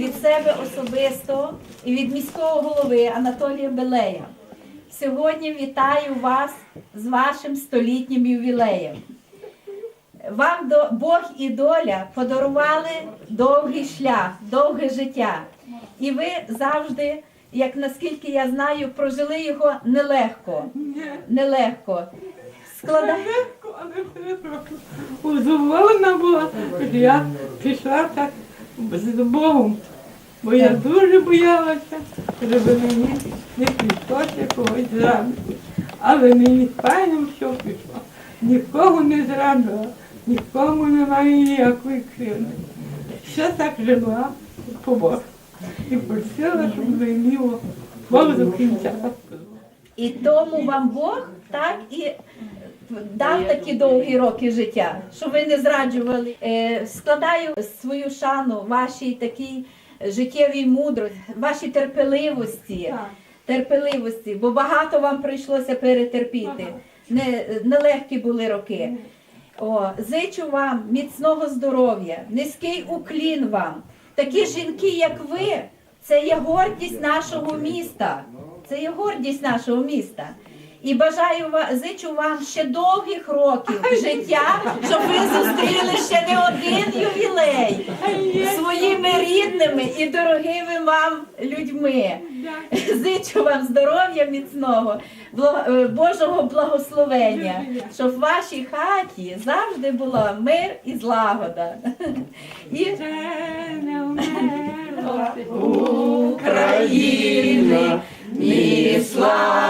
від себе особисто і від міського голови Анатолія Белея. Сьогодні вітаю вас з вашим столітнім ювілеєм. Вам Бог і доля подарували довгий шлях, довге життя. І ви завжди, як наскільки я знаю, прожили його нелегко. Нелегко. Склада... Легко, але все трохи. Задоволена була, я пішла так з Богом. Бо я дуже боялася, щоб мені не прийшлося когось зрадити. Але мені файно все пішло. Нікого не зрадила, нікому немає ніякої кривди. Ще так жила по Богу. І просила, щоб мені Бог до кінця. І тому вам Бог так і дав такі довгі роки життя, що ви не зраджували. Е, складаю свою шану вашій такій життєвій мудрості, вашій терпеливості. Терпеливості, бо багато вам прийшлося перетерпіти. Не, нелегкі були роки. О, зичу вам міцного здоров'я, низький уклін вам. Такі жінки, як ви, це є гордість нашого міста. Це є гордість нашого міста. І бажаю вам, зичу вам ще довгих років життя, щоб ви зустріли ще не один ювілей своїми рідними і дорогими вам людьми. Зичу вам здоров'я міцного, е, Божого благословення, щоб в вашій хаті завжди було мир і злагода. І Україна, ні слава,